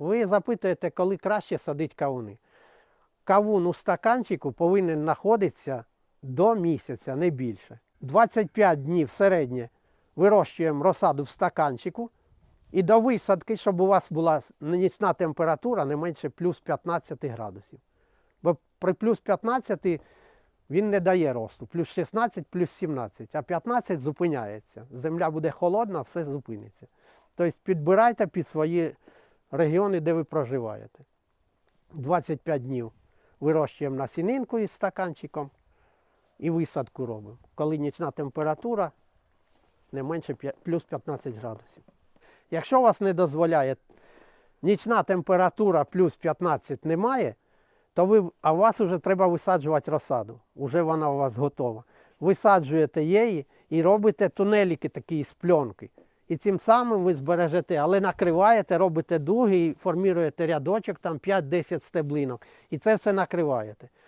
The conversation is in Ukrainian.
Ви запитуєте, коли краще садити кавуни. Кавун у стаканчику повинен знаходитися до місяця, не більше. 25 днів середнє вирощуємо розсаду в стаканчику. І до висадки, щоб у вас була нічна температура не менше плюс 15 градусів. Бо при плюс 15 він не дає росту. Плюс 16, плюс 17, а 15 зупиняється. Земля буде холодна, все зупиниться. Тобто підбирайте під свої регіони, де ви проживаєте. 25 днів вирощуємо насінинку із стаканчиком і висадку робимо. Коли нічна температура не менше п'я- плюс 15 градусів. Якщо вас не дозволяє нічна температура плюс 15 немає, то ви, а вас вже треба висаджувати розсаду. Уже вона у вас готова. Висаджуєте її і робите тунеліки такі з пленки. І цим самим ви збережете, але накриваєте, робите дуги і формуєте рядочок, там 5-10 стеблинок. І це все накриваєте.